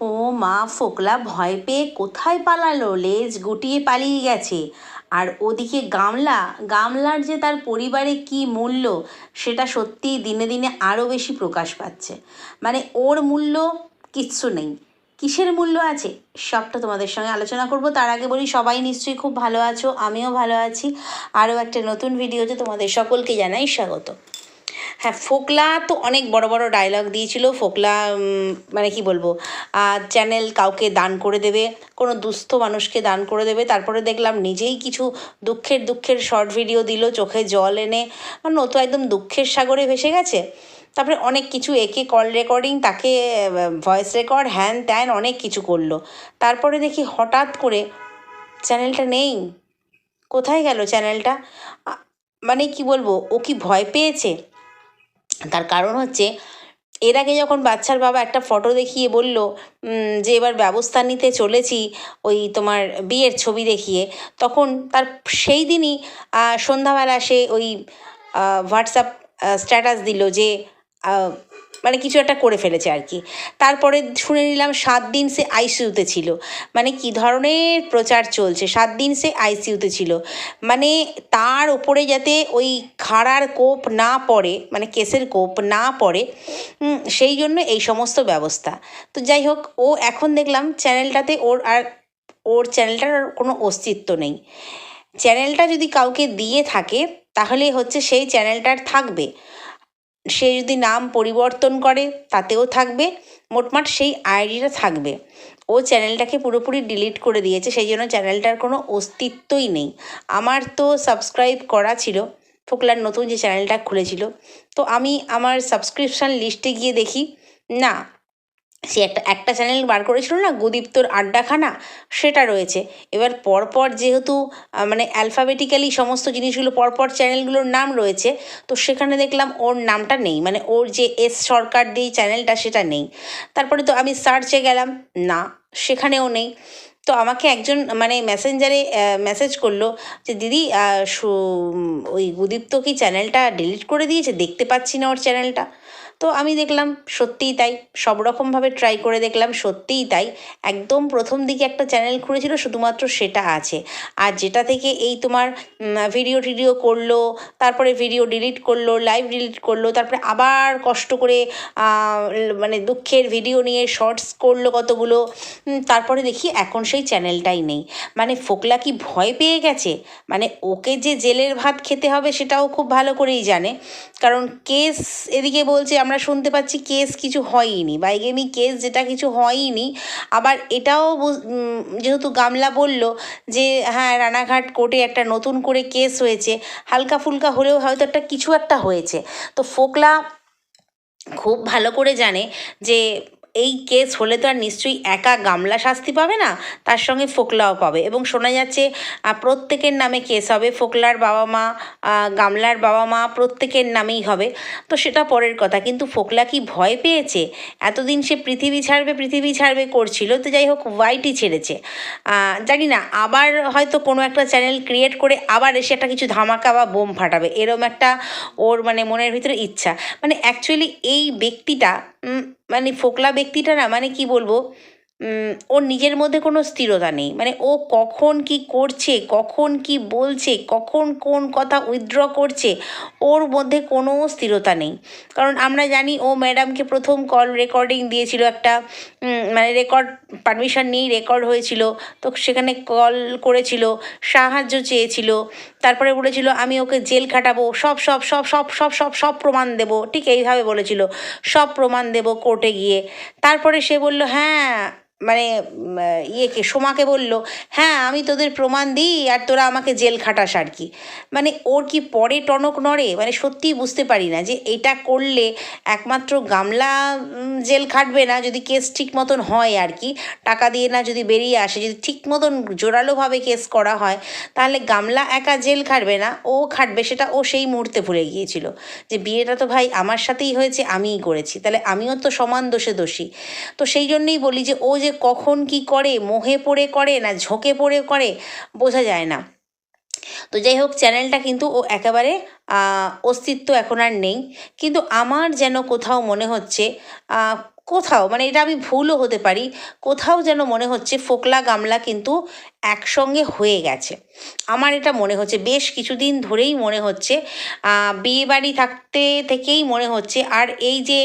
ও মা ফোকলা ভয় পেয়ে কোথায় পালালো? লেজ গুটিয়ে পালিয়ে গেছে। আর ওদিকে গামলা, গামলার যে তার পরিবারে কি মূল্য, সেটা সত্যিই দিনে দিনে আরও বেশি প্রকাশ পাচ্ছে। মানে ওর মূল্য কিচ্ছু নেই। কিসের মূল্য আছে? সবটা তোমাদের সঙ্গে আলোচনা করব। তার আগে বলি, সবাই নিশ্চয়ই খুব ভালো আছো, আমিও ভালো আছি। আরও একটা নতুন ভিডিওতে তোমাদের সকলকে জানাই স্বাগত। হ্যাঁ ফোকলা তো অনেক বড় বড় ডায়লগ দিয়েছিল। ফোকলা মানে কি বলব চ্যানেল কাউকে দান করে দেবে, কোনো দুস্থ মানুষকে দান করে দেবে। তারপরে দেখলাম নিজেই কিছু দুঃখের দুঃখের শর্ট ভিডিও দিল, চোখে জল এনে মানে তো একদম দুঃখের সাগরে ভেসে গেছে। তারপরে অনেক কিছু একে কল রেকর্ডিং তাকে ভয়েস রেকর্ড হ্যান ত্যান অনেক কিছু করল। তারপরে দেখি হঠাৎ করে চ্যানেলটা নেই। কোথায় গেল চ্যানেলটা মানে কি বলব, ও কি ভয় পেয়েছে? তার কারণ হচ্ছে, এর আগে যখন বাচ্চার বাবা একটা ফটো দেখিয়ে বলল যে এবার ব্যবস্থা নিতে চলেছি, ওই তোমার বিয়ের ছবি দেখিয়ে, তখন তার সেই দিনই সন্ধ্যাবেলা সে ওই হোয়াটসঅ্যাপ স্ট্যাটাস দিল যে মানে কিছু একটা করে ফেলেছে আর কি। তারপরে শুনে নিলাম সাত দিন সে আইসিইউতে ছিল। মানে কি ধরনের প্রচার চলছে? সাত দিন সে আইসিইউতে ছিল। মানে তার উপরে যাতে ওই খাড়ার কোপ না পড়ে মানে কেসের কোপ না পড়ে সেই জন্য এই সমস্ত ব্যবস্থা। তো যাই হোক, ও এখন দেখলাম চ্যানেলটাতে ওর আর, ওর চ্যানেলটার কোনো অস্তিত্ব নেই। চ্যানেলটা যদি কাউকে দিয়ে থাকে, তাহলে হচ্ছে সেই চ্যানেলটার থাকবে। সে যদি নাম পরিবর্তন করে, তাতেও থাকবে। মোটমাট সেই আইডিটা থাকবে। ও চ্যানেলটাকে পুরোপুরি ডিলিট করে দিয়েছে, সেই জন্য চ্যানেলটার কোনো অস্তিত্বই নেই। আমার তো সাবস্ক্রাইব করা ছিল, ফোকলার নতুন যে চ্যানেলটা খুলেছিল। তো আমি আমার সাবস্ক্রিপশান লিস্টে গিয়ে দেখি, না সে একটা একটা চ্যানেল বার করেছিল না, গুদীপ্তর আড্ডাখানা, সেটা রয়েছে। এবার পরপর যেহেতু মানে অ্যালফাবেটিক্যালি সমস্ত জিনিসগুলো পরপর চ্যানেলগুলোর নাম রয়েছে, তো সেখানে দেখলাম ওর নামটা নেই মানে ওর যে এস সরকার দিয়ে চ্যানেলটা সেটা নেই। তারপরে তো আমি সার্চে গেলাম, না, সেখানেও নেই। তো আমাকে একজন মানে মেসেঞ্জারে মেসেজ করল যে, দিদি ওই গুদীপ্ত কি চ্যানেলটা ডিলিট করে দিয়েছে? দেখতে পাচ্ছি না ওর চ্যানেলটা তো আমি দেখলাম সত্যিই তাই। সব রকমভাবে ট্রাই করে দেখলাম সত্যিই তাই। একদম প্রথম দিকে একটা চ্যানেল খুলেছিল, শুধুমাত্র সেটা আছে। আর যেটা থেকে এই তোমার ভিডিও টিডিও করল, তারপরে ভিডিও ডিলিট করল লাইভ ডিলিট করল, তারপরে আবার কষ্ট করে মানে দুঃখের ভিডিও নিয়ে শর্টস করল কতগুলো তারপরে দেখি এখন সেই চ্যানেলটাই নেই। মানে ফোকলা কি ভয় পেয়ে গেছে? মানে ওকে যে জেলের ভাত খেতে হবে সেটাও খুব ভালো করেই জানে। কারণ কেস এদিকে বলছে আমরা শুনতে পাচ্ছি কেস কিছু হয়নি বাইগেমি কেস যেটা কিছু হয়নি। আবার এটাও যেহেতু গামলা বলল যে হ্যাঁ রানাঘাট কোর্টে একটা নতুন করে কেস হয়েছে, হালকা ফুলকা হলেও হয়তো একটা কিছু একটা হয়েছে। তো ফোকলা খুব ভালো করে জানে যে এই কেস হলে তো আর নিশ্চয়ই একা গামলা শাস্তি পাবে না? তার সঙ্গে ফোকলাও পাবে। এবং শোনা যাচ্ছে প্রত্যেকের নামে কেস হবে। ফোকলার বাবা মা গামলার বাবা মা প্রত্যেকের নামেই হবে। তো সেটা পরের কথা। কিন্তু ফোকলা কি ভয় পেয়েছে? এতদিন সে পৃথিবী ছাড়বে পৃথিবী ছাড়বে করছিল। তো যাই হোক ওয়াইটি ছেড়েছে। জানি না, আবার হয়তো কোনো একটা চ্যানেল ক্রিয়েট করে আবার এসে একটা কিছু ধামাকা বা বোম ফাটাবে। এরম একটা ওর মানে মনের ভিতরে ইচ্ছা। মানে অ্যাকচুয়ালি এই ব্যক্তিটা মানে ফোকলা ব্যক্তিটা না মানে কি বলব? ওর নিজের মধ্যে কোনো স্থিরতা নেই। মানে ও কখন কি করছে, কখন কি বলছে, কখন কোন কথা উইথড্র করছে, ওর মধ্যে কোনো স্থিরতা নেই। কারণ আমরা জানি ও ম্যাডামকে প্রথম কল রেকর্ডিং দিয়েছিল একটা মানে রেকর্ড পারমিশন নিয়েই রেকর্ড হয়েছিল। তো সেখানে কল করেছিল, সাহায্য চেয়েছিল, তারপরে বলেছিল, আমি ওকে জেল খাটাবো, সব সব সব সব সব সব সব প্রমাণ দেবো। ঠিক এইভাবে বলেছিল, সব প্রমাণ দেবো কোর্টে গিয়ে। তারপরে সে বলল হ্যাঁ মানে ইয়েকে, সোমাকে বলল হ্যাঁ আমি তোদের প্রমাণ দিই আর তোরা আমাকে জেল খাটাস আর কি। মানে ওর কি পরে টনক নড়ে? মানে সত্যিই বুঝতে পারি না যে এটা করলে একমাত্র গামলা জেল খাটবে না যদি কেস ঠিক মতন হয় আর কি। টাকা দিয়ে না যদি বেরিয়ে আসে, যদি ঠিক মতন জোরালোভাবে কেস করা হয়, তাহলে গামলা একা জেল খাটবে না, ও খাটবে। সেটা ও সেই মুহূর্তে ভুলে গিয়েছিল যে, বিয়েটা তো ভাই আমার সাথেই হয়েছে, আমিই করেছি। তাহলে আমিও তো সমান দোষে দোষী। তো সেই জন্যই বলি যে, ও যে কখন কি করে, মোহে পড়ে করে না ঝোঁকে পড়ে করে, বোঝা যায় না। তো যাই হোক, চ্যানেলটা কিন্তু ও একেবারে অস্তিত্ব এখন আর নেই। কিন্তু আমার যেন কোথাও মনে হচ্ছে কোথাও মানে এটা আমি ভুলও হতে পারি, কোথাও যেন মনে হচ্ছে ফোকলা গামলা কিন্তু একসঙ্গে হয়ে গেছে। আমার এটা মনে হচ্ছে, বেশ কিছুদিন ধরেই মনে হচ্ছে বিয়ে বাড়ি থাকতে থেকেই মনে হচ্ছে। আর এই যে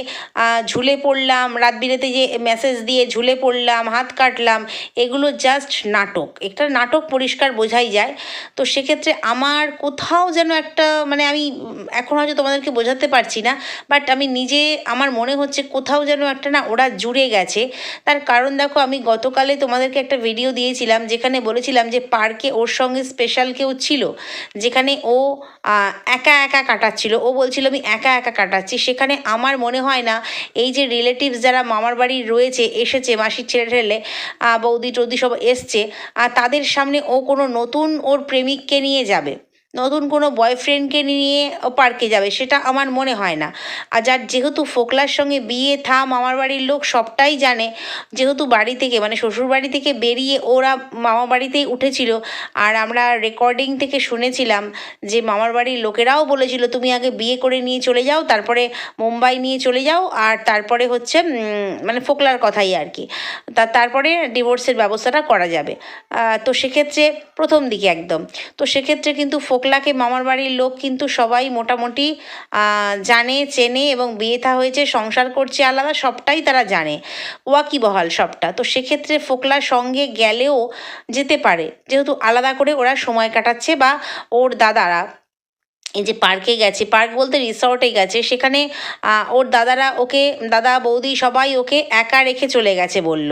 ঝুলে পড়লাম, রাত বিরেতে যে মেসেজ দিয়ে ঝুলে পড়লাম, হাত কাটলাম, এগুলো জাস্ট নাটক। একটা নাটক পরিষ্কার বোঝাই যায়। তো সেক্ষেত্রে আমার কোথাও যেন একটা মানে আমি এখন হয়তো তোমাদেরকে বোঝাতে পারছি না বাট আমি নিজে, আমার মনে হচ্ছে কোথাও যেন একটা না ওরা জুড়ে গেছে। তার কারণ দেখো, আমি গতকালে তোমাদেরকে একটা ভিডিও দিয়েছিলাম, যেখানে বলেছিলাম যে পার্কে ওর সঙ্গে স্পেশাল কেউ ছিল, যেখানে ও একা একা কাটাচ্ছিল। ও বলছিল, আমি একা একা কাটাচ্ছি। সেখানে আমার মনে হয় না, এই যে রিলেটিভস যারা মামার বাড়ি রয়েছে, এসেছে, মাসির ছেলে ঠেলে বৌদি টৌদি সব এসছে আর তাদের সামনে ও কোনো নতুন ওর প্রেমিককে নিয়ে যাবে। নতুন কোনো বয়ফ্রেন্ডকে নিয়ে পার্কে যাবে, সেটা আমার মনে হয় না। আর যার যেহেতু ফোকলার সঙ্গে বিয়ে, থাম মামার বাড়ির লোক সবটাই জানে, যেহেতু বাড়ি থেকে মানে শ্বশুর বাড়ি থেকে বেরিয়ে ওরা মামা বাড়িতেই উঠেছিল, আর আমরা রেকর্ডিং থেকে শুনেছিলাম যে মামার বাড়ির লোকেরাও বলেছিল, তুমি আগে বিয়ে করে নিয়ে চলে যাও, তারপরে মুম্বাই নিয়ে চলে যাও, আর তারপরে হচ্ছে মানে ফোকলার কথাই আর কি। তা তারপরে ডিভোর্সের ব্যবস্থাটা করা যাবে। তো সেক্ষেত্রে প্রথম দিকে একদম। তো সেক্ষেত্রে কিন্তু ফোকলাকে মামার বাড়ির লোক কিন্তু সবাই মোটামুটি জানে, চেনে এবং বিয়ে থা হয়েছে, সংসার করছে আলাদা, সবটাই তারা জানে। ওয়াকিবহাল সবটা। তো সেক্ষেত্রে ফোকলার সঙ্গে গেলেও যেতে পারে। যেহেতু আলাদা করে ওরা সময় কাটাচ্ছে বা ওর দাদারা এই যে পার্কে গেছে, পার্ক বলতে রিসর্টে গেছে, সেখানে ওর দাদারা ওকে, দাদা, বৌদি সবাই ওকে একা রেখে চলে গেছে বলল।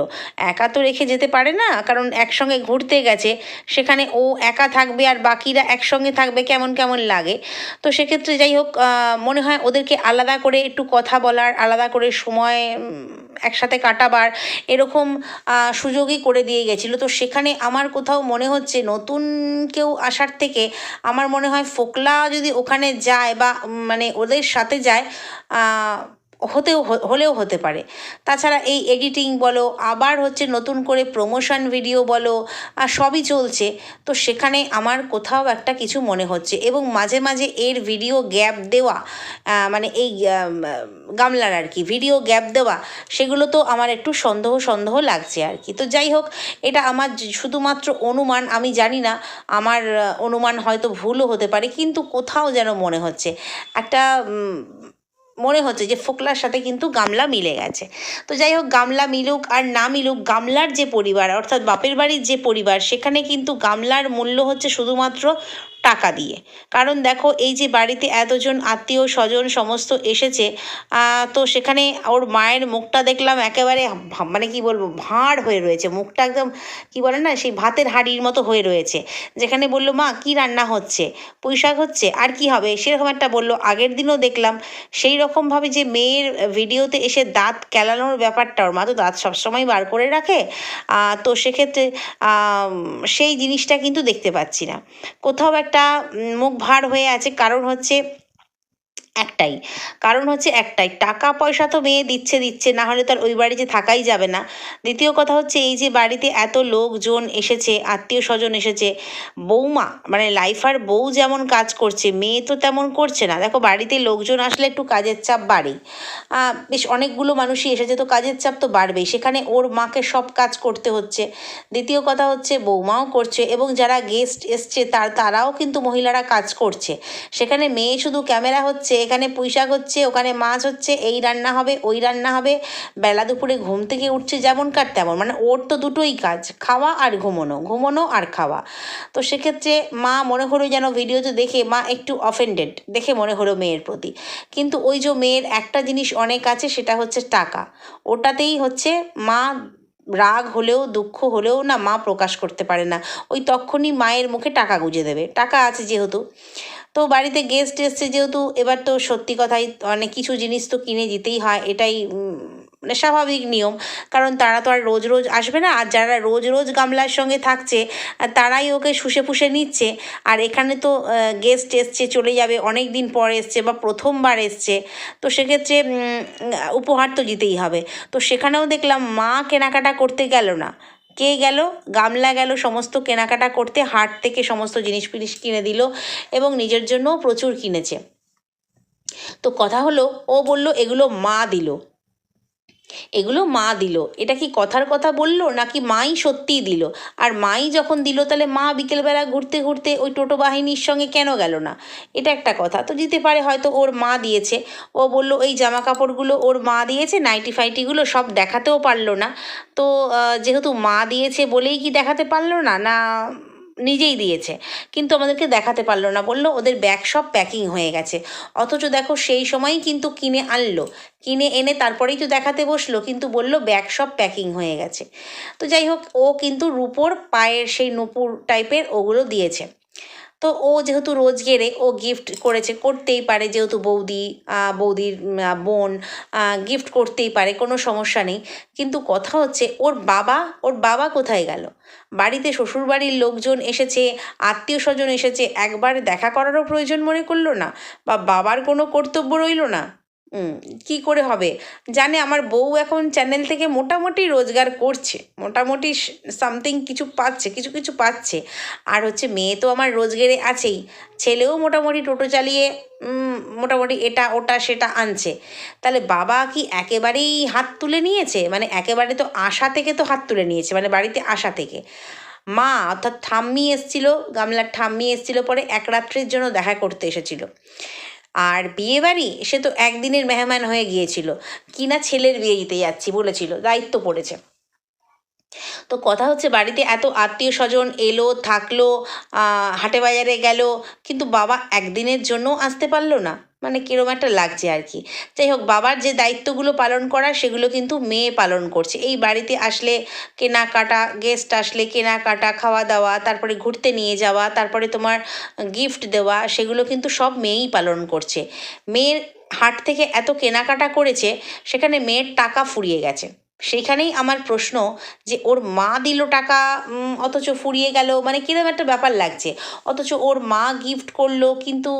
একা তো রেখে যেতে পারে না, কারণ একসঙ্গে ঘুরতে গেছে, সেখানে ও একা থাকবে আর বাকিরা একসঙ্গে থাকবে কেমন কেমন লাগে। তো সেক্ষেত্রে যাই হোক মনে হয় ওদেরকে আলাদা করে একটু কথা বলার, আলাদা করে সময় একসাথে কাটাবার এরকম সুযোগই করে দিয়ে গেছিল। তো সেখানে আমার কোথাও মনে হচ্ছে নতুন কেউ আসার থেকে আমার মনে হয় ফোকলা যদি ওখানে যায় বা মানে ওদের সাথে যায় হতেও হলেও হতে পারে। তাছাড়া এই এডিটিং বলো, আবার হচ্ছে নতুন করে প্রমোশন ভিডিও বলো আর সবই চলছে। তো সেখানে আমার কোথাও একটা কিছু মনে হচ্ছে এবং মাঝে মাঝে এর ভিডিও গ্যাপ দেওয়া মানে এই গামলার আর কি ভিডিও গ্যাপ দেওয়া, সেগুলো তো আমার একটু সন্দেহ সন্দেহ লাগছে আর কি। তো যাই হোক, এটা আমার শুধুমাত্র অনুমান, আমি জানি না, আমার অনুমান হয়তো ভুলও হতে পারে, কিন্তু কোথাও যেন মনে হচ্ছে। একটা মনে হচ্ছে যে ফোকলার সাথে কিন্তু গামলা মিলে গেছে। তো যাই হোক গামলা মিলুক আর না মিলুক, গামলার যে পরিবার, অর্থাৎ বাপের বাড়ির যে পরিবার, সেখানে কিন্তু গামলার মূল্য হচ্ছে শুধুমাত্র টাকা দিয়ে। কারণ দেখো, এই যে বাড়িতে এতজন আত্মীয় স্বজন সমস্ত এসেছে তো সেখানে ওর মায়ের মুখটা দেখলাম একেবারে মানে কি বলব, ভাঁড় হয়ে রয়েছে। মুখটা একদম কি বলে না, সেই ভাতের হাঁড়ির মতো হয়ে রয়েছে। যেখানে বলল, মা, কি রান্না হচ্ছে? পুঁই শাক হচ্ছে? আর কি হবে? সেরকম একটা বলল। আগের দিনও দেখলাম, সেই রকমভাবে যে মেয়ের ভিডিওতে এসে দাঁত কেলানোর ব্যাপারটা, ওর মা তো দাঁত সবসময় বার করে রাখে তো সেক্ষেত্রে সেই জিনিসটা কিন্তু দেখতে পাচ্ছি না। কোথাও একটা মুখ ভার হয়ে আছে। কারণ হচ্ছে একটাই। কারণ হচ্ছে একটাই, টাকা পয়সা তো মেয়ে দিচ্ছে দিচ্ছে, না হলে তার ওই বাড়িতে থাকাই যাবে না। দ্বিতীয় কথা হচ্ছে এই যে বাড়িতে এত লোকজন এসেছে আত্মীয় স্বজন এসেছে, বৌমা মানে লাইফার বউ যেমন কাজ করছে, মেয়ে তো তেমন করছে না। দেখো বাড়িতে লোকজন আসলে একটু কাজের চাপ বাড়ে বেশ অনেকগুলো মানুষই এসেছে, তো কাজের চাপ তো বাড়বেই। সেখানে ওর মাকে সব কাজ করতে হচ্ছে। দ্বিতীয় কথা হচ্ছে বৌমাও করছে এবং যারা গেস্ট এসছে, তার, তারাও কিন্তু মহিলারা কাজ করছে। সেখানে মেয়ে শুধু ক্যামেরা হচ্ছে এখানে পুঁইশাক হচ্ছে, ওখানে মাছ হচ্ছে, এই রান্না হবে, ওই রান্না হবে। বেলা দুপুরে ঘুম থেকে উঠছে যেমনকার তেমন মানে ওর তো দুটোই কাজ, খাওয়া আর ঘুমোনো ঘুমোনো আর খাওয়া। তো সেক্ষেত্রে মা মনে হলো যেন ভিডিওতে দেখে, মা একটু অফেন্ডেড দেখে মনে হলো মেয়ের প্রতি। কিন্তু ওই যে মেয়ের একটা জিনিস অনেক আছে, সেটা হচ্ছে টাকা। ওটাতেই হচ্ছে মা রাগ হলেও, দুঃখ হলেও না মা প্রকাশ করতে পারে না। ওই তখনই মায়ের মুখে টাকা গুঁজে দেবে। টাকা আছে যেহেতু। তো বাড়িতে গেস্ট এসছে যেহেতু, এবার তো সত্যি কথাই অনেক কিছু জিনিস তো কিনে দিতেই হয়, এটাই মানে স্বাভাবিক নিয়ম। কারণ তারা তো আর রোজ রোজ আসবে না, আর যারা রোজ রোজ গামলার সঙ্গে থাকছে তারাই ওকে শুষে ফুষে নিচ্ছে। আর এখানে তো গেস্ট এসছে, চলে যাবে অনেক দিন পর এসছে বা প্রথমবার এসছে। তো সেক্ষেত্রে উপহার তো দিতেই হবে। তো সেখানেও দেখলাম মা কেনাকাটা করতে গেল না। কে গেল, গামলা গেল, সমস্ত কেনাকাটা করতে হাট থেকে সমস্ত জিনিস ফিনিস কিনে দিল এবং নিজের জন্যও প্রচুর কিনেছে। তো কথা হলো, ও বলল, এগুলো মা দিল। এগুলো মা দিল। এটা কি কথার কথা বলল নাকি মাই সত্যিই দিল? আর মাই যখন দিল, তাহলে মা বিকেলবেলা ঘুরতে ঘুরতে ওই টোটো বাহিনীর সঙ্গে কেন গেল না? এটা একটা কথা। তো দিতে পারে হয়তো ওর মা দিয়েছে। ও বলল, এই জামা কাপড়গুলো ওর মা দিয়েছে, নাইটি ফাইটিগুলো সব দেখাতেও পারল না। তো যেহেতু মা দিয়েছে বলেই কি দেখাতে পারল না? না নিজেই দিয়েছে। কিন্তু আমাদেরকে দেখাতে পারল না। বলল, ওদের ব্যাগ সব প্যাকিং হয়ে গেছে। অথচ দেখো, সেই সময়ই কিন্তু কিনে আনলো। কিনে এনে তারপরেই তো দেখাতে বসল। কিন্তু বলল ব্যাগ সব প্যাকিং হয়ে গেছে। তো যাই হোক, ও কিন্তু রুপোর পায়ের সেই নুপুর টাইপের ওগুলো দিয়েছে। তো ও যেহেতু রোজ গেরে ও গিফট করেছে, করতেই পারে। যেহেতু বৌদি বৌদির বোন গিফট করতেই পারে, কোনো সমস্যা নেই। কিন্তু কথা হচ্ছে, ওর বাবা ওর বাবা কোথায় গেল? বাড়িতে শ্বশুরবাড়ির লোকজন এসেছে, আত্মীয় স্বজন এসেছে, একবার দেখা করারও প্রয়োজন মনে করল না? বা বাবার কোনো কর্তব্য রইল না? কি করে হবে? জানে আমার বউ এখন চ্যানেল থেকে মোটামুটি রোজগার করছে, মোটামুটি সামথিং কিছু পাচ্ছে, কিছু কিছু পাচ্ছে। আর হচ্ছে মেয়ে তো আমার রোজগারে আছেই, ছেলেও মোটামুটি টোটো চালিয়ে মোটামুটি এটা ওটা সেটা আনছে। তাহলে বাবা কি একেবারেই হাত তুলে নিয়েছে? মানে একেবারে তো আশা থেকে তো হাত তুলে নিয়েছে মানে বাড়িতে আশা থেকে। মা অর্থাৎ ঠাম্মি এসছিল, গামলার ঠাম্মি এসছিল পরে এক রাত্রের জন্য দেখা করতে এসেছিল। আর বিয়ে বাড়ি সে তো একদিনের মেহমান হয়ে গিয়েছিল। কিনা ছেলের বিয়ে দিতে যাচ্ছি বলেছিল, দায়িত্ব পড়েছে। তো কথা হচ্ছে বাড়িতে এত আত্মীয় স্বজন এলো, থাকল হাটে বাজারে গেল, কিন্তু বাবা একদিনের জন্য আসতে পারল না। মানে কীরকম একটা লাগছে আর কি। যাই হোক, বাবার যে দায়িত্বগুলো পালন করা, সেগুলো কিন্তু মেয়ে পালন করছে। এই বাড়িতে আসলে কেনাকাটা গেস্ট আসলে কেনাকাটা খাওয়া দাওয়া তারপরে ঘুরতে নিয়ে যাওয়া, তারপরে তোমার গিফট দেওয়া, সেগুলো কিন্তু সব মেয়েই পালন করছে। মেয়ের হাট থেকে এত কেনাকাটা করেছে, সেখানে মেয়ের টাকা ফুরিয়ে গেছে। সেইখানেই আমার প্রশ্ন যে ওর মা দিল টাকা অথচ ফুরিয়ে গেল মানে কীরকম একটা ব্যাপার লাগছে। অথচ ওর মা গিফট করল, কিন্তু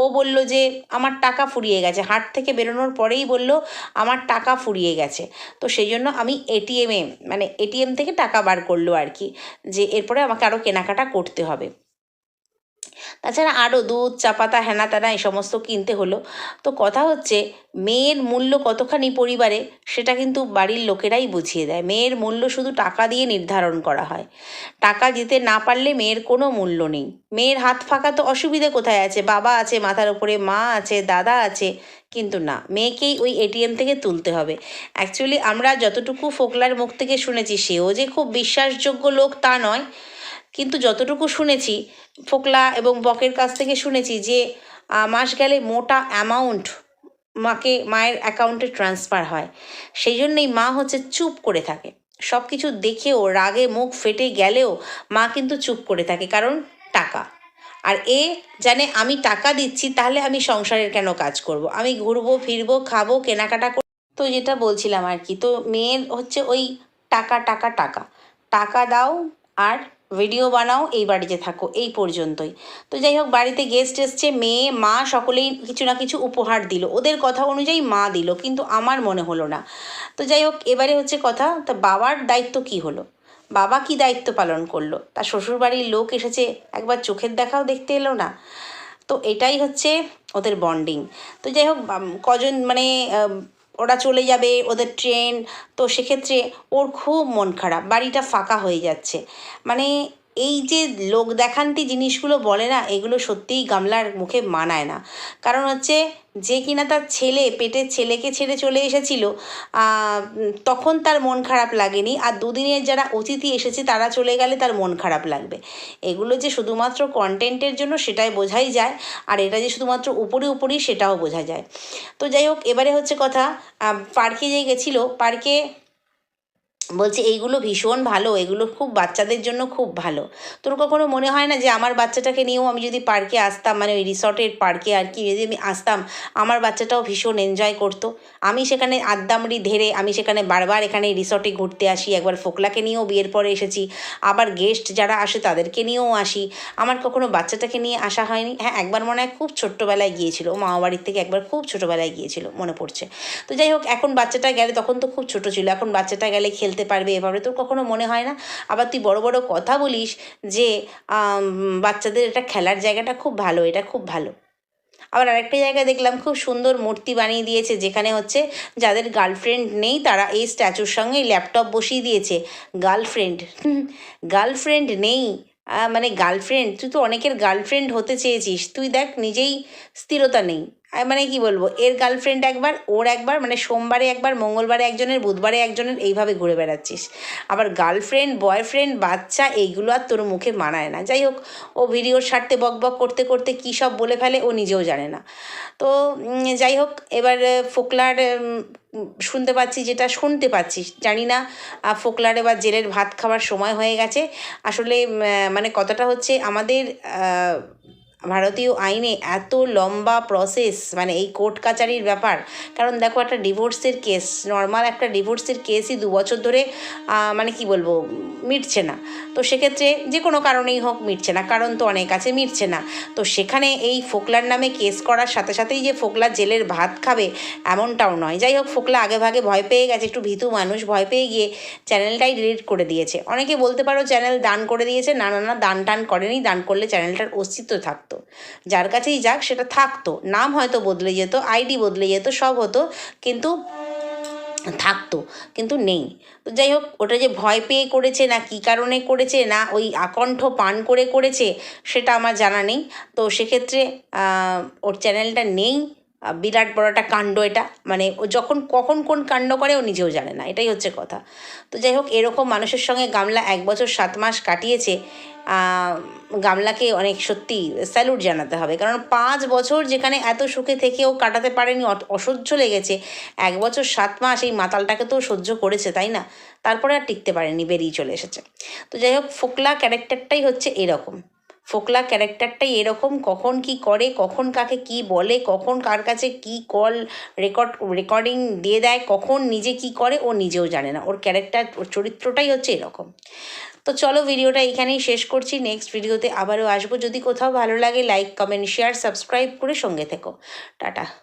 ও বলল যে আমার টাকা ফুরিয়ে গেছে। হাট থেকে বেরোনোর পরেই বলল, আমার টাকা ফুরিয়ে গেছে। তো সেই জন্য আমি এটিএমে মানে এটিএম থেকে টাকা বার করল আর কি, যে এরপরে আমাকে আরও কেনাকাটা করতে হবে। তাছাড়া আরও দুধ, চা পাতা, হেনা তেনা এই সমস্ত কিনতে হলো। তো কথা হচ্ছে, মেয়ের মূল্য কতখানি পরিবারে, সেটা কিন্তু বাড়ির লোকেরাই বুঝিয়ে দেয়। মেয়ের মূল্য শুধু টাকা দিয়ে নির্ধারণ করা হয়। টাকা দিতে না পারলে মেয়ের কোনো মূল্য নেই। মেয়ের হাত ফাঁকা তো অসুবিধে কোথায় আছে? বাবা আছে, মাথার উপরে মা আছে, দাদা আছে, কিন্তু না, মেয়েকেই ওই এটিএম থেকে তুলতে হবে। অ্যাকচুয়ালি আমরা যতটুকু ফোকলার মুখ থেকে শুনেছি, সেও যে খুব বিশ্বাসযোগ্য লোক তা নয়। কিন্তু যতটুকু শুনেছি, ফোকলা এবং বকের কাছ থেকে শুনেছি যে মাস গেলে মোটা অ্যামাউন্ট মাকে, মায়ের অ্যাকাউন্টে ট্রান্সফার হয়। সেই জন্যই মা হচ্ছে চুপ করে থাকে। সব কিছু দেখেও, রাগে মুখ ফেটে গেলেও মা কিন্তু চুপ করে থাকে, কারণ টাকা। আর এ জানে আমি টাকা দিচ্ছি, তাহলে আমি সংসারের কেন কাজ করব? আমি ঘুরবো, ফিরবো, খাব, কেনাকাটা করব তো যেটা বলছিলাম আর কি, তো মেয়ের হচ্ছে ওই টাকা টাকা টাকা। টাকা দাও আর ভিডিও বানাও, এই বাড়িতে থাকো, এই পর্যন্তই। তো যাই হোক, বাড়িতে গেস্ট এসছে, মেয়ে, মা, সকলেই কিছু না কিছু উপহার দিল। ওদের কথা অনুযায়ী মা দিল, কিন্তু আমার মনে হলো না। তো যাই হোক, এবারে হচ্ছে কথা, তা বাবার দায়িত্ব কি হলো? বাবা কি দায়িত্ব পালন করল? তার শ্বশুরবাড়ির লোক এসেছে, একবার চোখের দেখাও দেখতে এলো না? তো এটাই হচ্ছে ওদের বন্ডিং তো যাই হোক কজন মানে ওরা চলে যাবে, ওদের ট্রেন তো সেক্ষেত্রে ওর খুব মন খারাপ, বাড়িটা ফাঁকা হয়ে যাচ্ছে। মানে এই যে লোক দেখান্তি জিনিসগুলো বলে না, এগুলো সত্যিই গামলার মুখে মানায় না। কারণ হচ্ছে, যে কিনা তার ছেলে, পেটের ছেলেকে ছেড়ে চলে এসেছিল তখন তার মন খারাপ লাগেনি, আর দুদিনের যারা অতিথি এসেছে, তারা চলে গেলে তার মন খারাপ লাগবে। এগুলো যে শুধুমাত্র কন্টেন্টের জন্য সেটাই বোঝাই যায়, আর এটা যে শুধুমাত্র উপরে উপরেই সেটাও বোঝা যায়। তো যাই হোক, এবারে হচ্ছে কথা পার্কে যে গেছিল, পার্কে বলছে, এইগুলো ভীষণ ভালো, এগুলো খুব বাচ্চাদের জন্য খুব ভালো। তোর কখনো মনে হয় না যে, আমার বাচ্চাটাকে নিয়েও আমি যদি পার্কে আসতাম মানে ওই রিসর্টের পার্কে আর কি, যদি আমি আসতাম, আমার বাচ্চাটাও ভীষণ এনজয় করতো। আমি সেখানে আদ্দামড়ি ধেরে আমি সেখানে বারবার এখানে রিসর্টে ঘুরতে আসি, একবার ফোকলাকে নিয়েও বিয়ের পরে এসেছি, আবার গেস্ট যারা আসে তাদেরকে নিয়েও আসি। আমার কখনো বাচ্চাটাকে নিয়ে আসা হয়নি। হ্যাঁ একবার মনে হয় খুব ছোট্টবেলায় গিয়েছিল মামা বাড়ির থেকে একবার খুব ছোটোবেলায় গিয়েছিল, মনে পড়ছে। তো যাই হোক, এখন বাচ্চাটা গেলে, তখন তো খুব ছোট ছিল, এখন বাচ্চাটা গেলে খেলতে পারবে, এভাবে তোর কখনো মনে হয় না? আবার তুই বড় বড় কথা বলিস যে বাচ্চাদের এটা খেলার জায়গাটা খুব ভালো, এটা খুব ভালো। আবার আরেকটা জায়গায় দেখলাম খুব সুন্দর মূর্তি বানিয়ে দিয়েছে, যেখানে হচ্ছে যাদের গার্লফ্রেন্ড নেই, তারা এই স্ট্যাচুর সঙ্গে ল্যাপটপ বসিয়ে দিয়েছে। গার্লফ্রেন্ড গার্লফ্রেন্ড নেই মানে গার্লফ্রেন্ড তুই তো অনেকের গার্লফ্রেন্ড হতে চেয়েছিস, তুই দেখ নিজেই স্থিরতা নেই। মানে কি বলব, এর গার্লফ্রেন্ড একবার, ওর একবার মানে সোমবারে একবার, মঙ্গলবারে একজনের, বুধবারে একজনের, এইভাবে ঘুরে বেড়াচ্ছিস। আবার গার্লফ্রেন্ড বয়ফ্রেন্ড বাচ্চা, এইগুলো আর তোর মুখে মানায় না। যাই হোক, ও ভিডিওর স্বার্থে বক বক করতে করতে কী সব বলে ফেলে, ও নিজেও জানে না। তো যাই হোক, এবার ফোকলার শুনতে পাচ্ছি, যেটা শুনতে পাচ্ছিস, জানি না ফোকলার এবার জেলের ভাত খাওয়ার সময় হয়ে গেছে। আসলে মানে কথাটা হচ্ছে, আমাদের ভারতীয় আইনে এত লম্বা প্রসেস মানে এই কোর্ট কাচারির ব্যাপার। কারণ দেখো একটা ডিভোর্সের কেস নর্মাল একটা ডিভোর্সের কেসই দু বছর ধরে মানে কি বলব, মিটছে না। তো সেক্ষেত্রে যে কোনো কারণেই হোক মিটছে না, কারণ তো অনেক আছে, মিটছে না। তো সেখানে এই ফোকলার নামে কেস করার সাথে সাথেই যে ফোকলা জেলের ভাত খাবে, এমনটাও নয়। যাই হোক, ফোকলা আগে ভাগে ভয় পেয়ে গেছে, একটু ভীতু মানুষ ভয় পেয়ে গিয়ে চ্যানেলটাই ডিলিট করে দিয়েছে। অনেকে বলতে পারো চ্যানেল দান করে দিয়েছে, না না না দান টান করেনি, দান করলে চ্যানেলটার অস্তিত্ব থাকতো। যার কাছেই যাক সেটা থাকতো। নাম হয়তো বদলে যেত আইডি বদলে যেত, সব হতো, কিন্তু থাকতো, কিন্তু নেই। তো যাই হোক, ওটা যে ভয় পেয়ে করেছে, না কী কারণে করেছে, না ওই আকণ্ঠ পান করে করেছে, সেটা আমার জানা নেই। তো সেক্ষেত্রে ওর চ্যানেলটা নেই। বিরাট বড় একটা কাণ্ড এটা। মানে ও যখন কখন কোন কাণ্ড করে ও নিজেও জানে না, এটাই হচ্ছে কথা। তো যাই হোক, এরকম মানুষের সঙ্গে গামলা এক বছর সাত মাস কাটিয়েছে গামলাকে অনেক সত্যি স্যালুট জানাতে হবে। কারণ পাঁচ বছর যেখানে এত সুখে থেকেও কাটাতে পারেনি অসহ্য লেগেছে, এক বছর সাত মাস এই মাতালটাকে তো সহ্য করেছে, তাই না? তারপরে আর টিকতে পারেনি, বেরিয়ে চলে এসেছে। তো যাই হোক, ফোকলা ক্যারেক্টারটাই হচ্ছে এরকম। ফোকলা ক্যারেক্টারটাই এরকম, কখন কি করে, কখন কাকে কি বলে, কখন কার কাছে কি কল রেকর্ড, রেকর্ডিং দিয়ে দেয়, কখন নিজে কি করে, ও নিজেও জানে না। ওর ক্যারেক্টার, ওর চরিত্রটাই হচ্ছে এরকম। তো চলো ভিডিওটা এখানেই শেষ করছি। নেক্সট ভিডিওতে আবারও আসব। যদি কোথাও ভালো লাগে লাইক কমেন্ট শেয়ার সাবস্ক্রাইব করে সঙ্গে থেকো। টাটা।